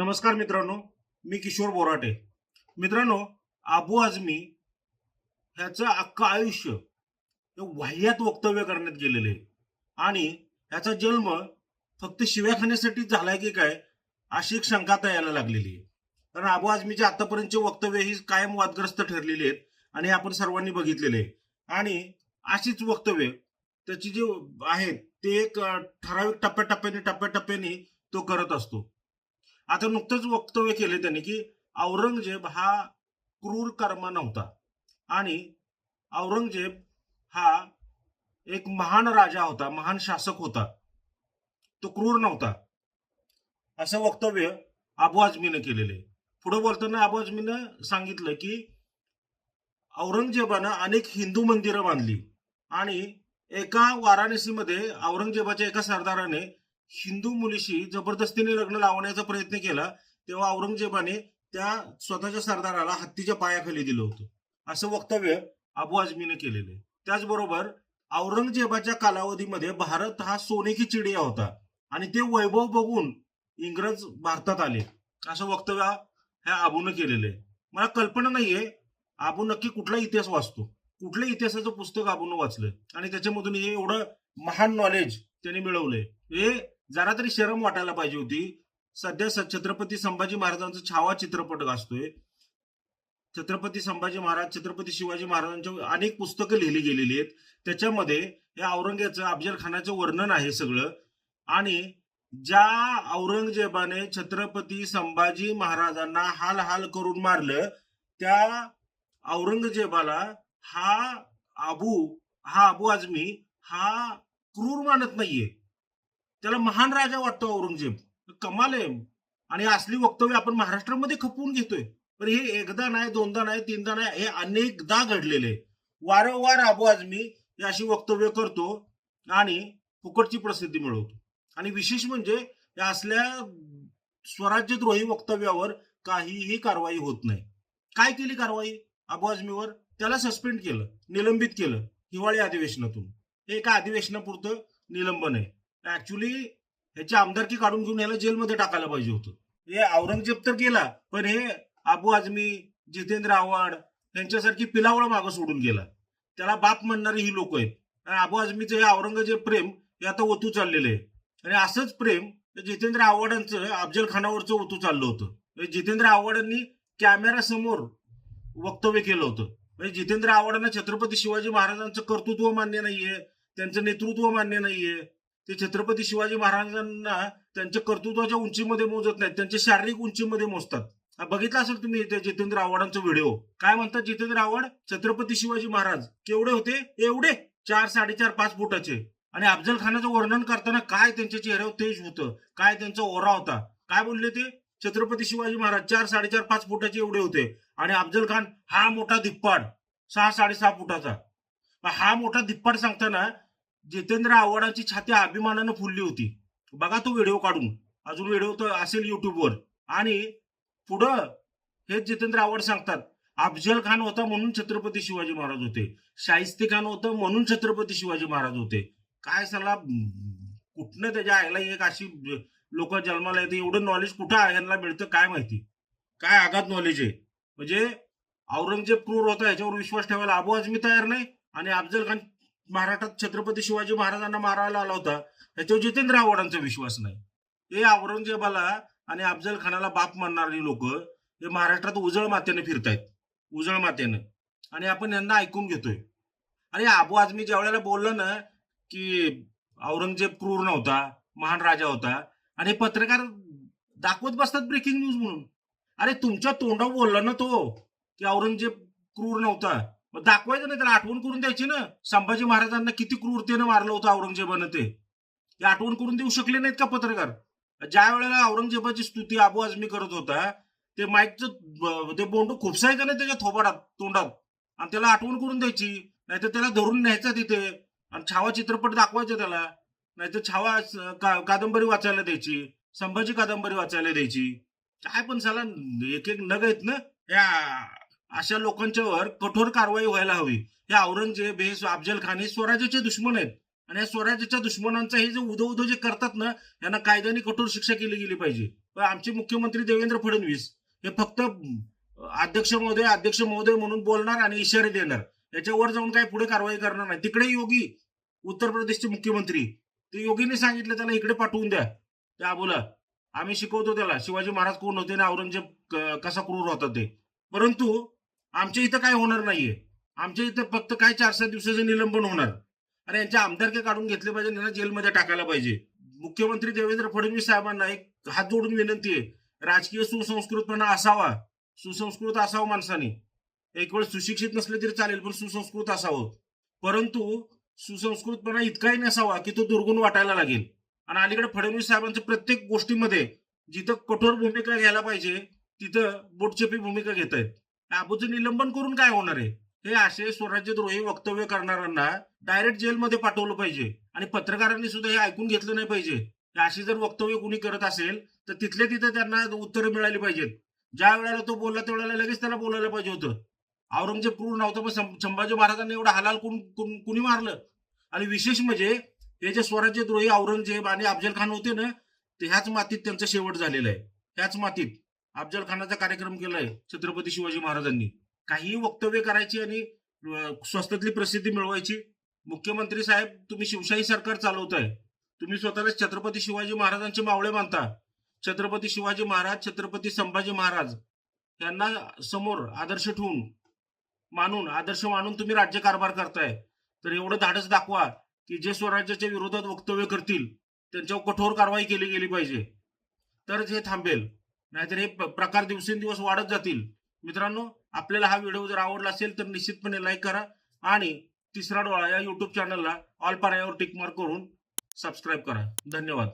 नमस्कार मित्रांनो मी किशोर बोराटे. मित्रांनो आबू आझमी ह्याचं अख्खं आयुष्य हे वाह्यात वक्तव्य करण्यात गेलेले आहे. आणि ह्याचा जन्म फक्त शिव्या खाण्यासाठी झालाय की काय अशी एक शंका आता यायला लागलेली आहे. कारण आबू आझमीचे आतापर्यंतचे वक्तव्य ही कायम वादग्रस्त ठरलेली आहेत आणि हे आपण सर्वांनी बघितलेले आहे. आणि अशीच वक्तव्य त्याची जे आहेत ते एक ठराविक टप्प्याटप्प्याने टप्प्याटप्प्याने तो करत असतो. आता नुकतंच वक्तव्य केले त्यांनी की औरंगजेब हा क्रूर कर्मा नव्हता. आणि औरंगजेब हा एक महान राजा होता महान शासक होता. तो क्रूर नव्हता. असं वक्तव्य अबू आजमीनं केलेलं आहे. पुढे बोलताना अबू आजमीनं सांगितलं की औरंगजेबानं अनेक हिंदू मंदिरं बांधली. आणि एका वाराणसीमध्ये औरंगजेबाच्या एका सरदाराने हिंदू मुलीशी जबरदस्तीने लग्न लावण्याचा प्रयत्न केला तेव्हा औरंगजेबाने त्या स्वतःच्या सरदाराला हत्तीच्या पायाखाली दिलं होतं. असं वक्तव्य अबू आझमीने केलेलं आहे. त्याचबरोबर औरंगजेबाच्या कालावधीमध्ये भारत हा सोने की चिडिया होता आणि ते वैभव बघून इंग्रज भारतात आले. असं वक्तव्य ह्या आबूनं केलेलं आहे. मला कल्पना नाहीये आबू नक्की कुठला इतिहास वाचतो. कुठल्या इतिहासाचं पुस्तक आबून वाचलंय आणि त्याच्यामधून हे एवढं महान नॉलेज त्यांनी मिळवलंय. हे जरा तरी शरम वाटायला पाहिजे होती. सध्या स- छत्रपती संभाजी महाराजांचा छावा चित्रपट गाजतोय. छत्रपती संभाजी महाराज छत्रपती शिवाजी महाराजांच्या अनेक पुस्तकं लिहिली गेलेली आहेत. त्याच्यामध्ये या औरंगजेबाचं अफजल खानाचं वर्णन आहे सगळं. आणि ज्या औरंगजेबाने छत्रपती संभाजी महाराजांना हाल हाल करून मारलं त्या औरंगजेबाला हा आबू हा आबू आजमी हा क्रूर मानत नाहीये. त्याला महान राजा वाटतो औरंगजेब. कमाल आहे. आणि असली वक्तव्य आपण महाराष्ट्रामध्ये खपवून घेतोय. पण हे एकदा नाही दोनदा नाही तीनदा नाही हे अनेकदा घडलेले आहे. वारंवार आबू आजमी हे अशी वक्तव्य करतो आणि फुकटची प्रसिद्धी मिळवतो. आणि विशेष म्हणजे या असल्या स्वराज्यद्रोही वक्तव्यावर काहीही कारवाई होत नाही. काय केली कारवाई? अबू आजमीवर त्याला सस्पेंड केलं निलंबित केलं हिवाळी अधिवेशनातून. हे एका अधिवेशनापुरतं निलंबन आहे. ऍक्च्युली ह्याची आमदारकी काढून घेऊन याला जेलमध्ये टाकायला पाहिजे होतं. हे औरंगजेब तर गेला पण हे अबू आझमी जितेंद्र आव्हाड यांच्यासारखी पिलावळ मागं सोडून गेला. त्याला बाप म्हणणारी ही लोक आहेत. आणि अबू आझमीचं हे औरंगजेब प्रेम हे आता ओतू चाललेलं आहे. आणि असंच प्रेम जितेंद्र आव्हाडांचं अफजल खानावरचं ओतू चाललं होतं. जितेंद्र आव्हाडांनी कॅमेरा समोर वक्तव्य केलं होतं. म्हणजे जितेंद्र आव्हाडांना छत्रपती शिवाजी महाराजांचं कर्तृत्व मान्य नाहीये त्यांचं नेतृत्व मान्य नाहीये. ते छत्रपती शिवाजी महाराजांना त्यांच्या कर्तृत्वाच्या उंचीमध्ये मोजत नाहीत. त्यांच्या शारीरिक उंचीमध्ये मोजतात. बघितला असेल तुम्ही ते जितेंद्र आव्हाडांचा व्हिडिओ. काय म्हणतात जितेंद्र आव्हाड? छत्रपती शिवाजी महाराज. केवढे होते? एवढे. चार साडेचार पाच फुटाचे. आणि अफजल खानाचं वर्णन करताना काय त्यांच्या चेहऱ्यावर तेज होतं? काय त्यांचा ओरा होता? काय बोलले ते? छत्रपती शिवाजी महाराज. चार साडेचार पाच फुटाचे एवढे होते. आणि अफजल खान हा मोठा दिप्पाड. सहा साडेसहा फुटाचा. हा मोठा दिप्पाड सांगताना जितेंद्र आव्हाडांची छाती अभिमानानं फुलली होती. बघा तो व्हिडिओ काढून. अजून व्हिडिओ तर असेल युट्यूबवर आणि पुढं हेच जितेंद्र आव्हाड सांगतात अफजल खान होता म्हणून छत्रपती शिवाजी महाराज होते. शाहिस्ती खान होतं म्हणून छत्रपती शिवाजी महाराज होते. काय सला कुठनं त्याच्या आईला एक अशी लोक जन्माला येते? एवढं नॉलेज कुठं यांना मिळतं काय माहिती? काय आघात नॉलेज आहे? म्हणजे औरंगजेब क्रूर होता याच्यावर विश्वास ठेवायला अबू आजमी तयार नाही. आणि अफजल खान महाराष्ट्रात छत्रपती शिवाजी महाराजांना मारायला आला होता याच्यावर जितेंद्र आव्हाडांचा विश्वास नाही. हे औरंगजेबाला आणि अफजल खानाला बाप मानणारी लोक हे महाराष्ट्रात उजळ मातेने फिरतायत. उजळ मातेनं. आणि आपण यांना ऐकून घेतोय. आणि अबू आजमी ज्या वेळेला बोललं ना की औरंगजेब क्रूर नव्हता महान राजा होता आणि पत्रकार दाखवत बसतात ब्रेकिंग न्यूज म्हणून. अरे तुमच्या तोंडावर बोलला ना तो की औरंगजेब क्रूर नव्हता. मग दाखवायचं नाही त्याला आठवण करून द्यायची ना. संभाजी महाराजांना किती क्रूरतेनं मारलं होतं औरंगजेबानं ते. हे आठवण करून देऊ शकले नाहीत का पत्रकार? ज्या वेळेला औरंगजेबाची स्तुती आबू आजमी करत होता ते माईकचं ते बोंड खुपसायचं नाही त्याच्या थोबाडात तोंडात. आणि त्याला आठवण करून द्यायची. नाहीतर त्याला धरून न्यायचा तिथे. आणि छावा चित्रपट दाखवायचा त्याला. नाहीतर छावा कादंबरी वाचायला द्यायची. संभाजी कादंबरी वाचायला द्यायची. काय पण साला एक एक नग आहेत ना या अशा लोकांच्यावर कठोर कारवाई व्हायला हवी. हे औरंगजेब हे अफजल खान हे स्वराज्याचे दुश्मन आहेत. आणि या स्वराज्याच्या दुश्मनांचा हे जे उदो उदो जे करतात ना यांना कायद्याने कठोर शिक्षा केली गेली पाहिजे. पण आमचे मुख्यमंत्री देवेंद्र फडणवीस हे फक्त अध्यक्ष महोदय अध्यक्ष महोदय म्हणून बोलणार आणि इशारे देणार. याच्यावर जाऊन काही पुढे कारवाई करणार नाही. तिकडे योगी उत्तर प्रदेशचे मुख्यमंत्री. ते योगीने सांगितलं त्याला इकडे पाठवून द्या. त्या बोला आम्ही शिकवतो त्याला. शिवाजी महाराज कोण होते आणि औरंगजेब कसा क्रूर होता ते. परंतु आमच्या इथं काय होणार नाहीये. आमच्या इथं फक्त काय चार सात दिवसाचं निलंबन होणार. आणि यांच्या आमदारके काढून घेतले पाहिजे त्यांना यांना जेलमध्ये टाकायला पाहिजे. मुख्यमंत्री देवेंद्र फडणवीस साहेबांना एक हात जोडून विनंती आहे. राजकीय सुसंस्कृतपणा असावा. सुसंस्कृत असावं माणसाने. एक वेळ सुशिक्षित नसले तरी चालेल पण सुसंस्कृत असावं. परंतु सुसंस्कृतपणा इतकाही नसावा की तो दुर्गुण वाटायला लागेल. आणि अलीकडे फडणवीस साहेबांच्या प्रत्येक गोष्टीमध्ये जिथं कठोर भूमिका घ्यायला पाहिजे तिथं बोटचेपी भूमिका घेत आहेत अबूचं निलंबन करून काय होणार आहे? हे असे स्वराज्यद्रोही वक्तव्य करणाऱ्यांना डायरेक्ट जेलमध्ये पाठवलं पाहिजे. आणि पत्रकारांनी सुद्धा हे ऐकून घेतलं नाही पाहिजे. अशी जर वक्तव्य कुणी करत असेल तर तिथल्या तिथं त्यांना उत्तरं मिळाली पाहिजेत. ज्या वेळेला तो बोलला त्यावेळेला लगेच त्याला बोलायला पाहिजे होतं. औरंगजेब क्रूर नव्हतं पण संभाजी महाराजांनी एवढा हलाल कुण- कुणी मारलं? आणि विशेष म्हणजे हे जे स्वराज्यद्रोही औरंगजेब आणि अफजल खान होते ना ते ह्याच मातीत त्यांचा शेवट झालेला आहे. ह्याच मातीत. अफजल खानाचा कार्यक्रम केलाय छत्रपती शिवाजी महाराजांनी. काही वक्तव्य करायची आणि स्वस्तातली प्रसिद्धी मिळवायची. मुख्यमंत्री साहेब तुम्ही शिवशाही सरकार चालवताय. तुम्ही स्वतःला छत्रपती शिवाजी महाराजांचे मावळे मानता. छत्रपती शिवाजी महाराज छत्रपती संभाजी महाराज यांना समोर आदर्श ठेवून मानून आदर्श मानून तुम्ही राज्यकारभार करताय. तर एवढं धाडस दाखवा की जे स्वराज्याच्या विरोधात वक्तव्य करतील त्यांच्यावर कठोर कारवाई केली गेली पाहिजे. तरच हे थांबेल. नाहीतर हे प्रकार दिवसेंदिवस वाढत जातील. मित्रांनो आपल्याला हा व्हिडिओ जर आवडला असेल तर निश्चितपणे लाईक करा आणि तिसरा डोळा या युट्यूब चॅनलला ऑल पर्यायावर टिक मार्क करून सबस्क्राईब करा. धन्यवाद.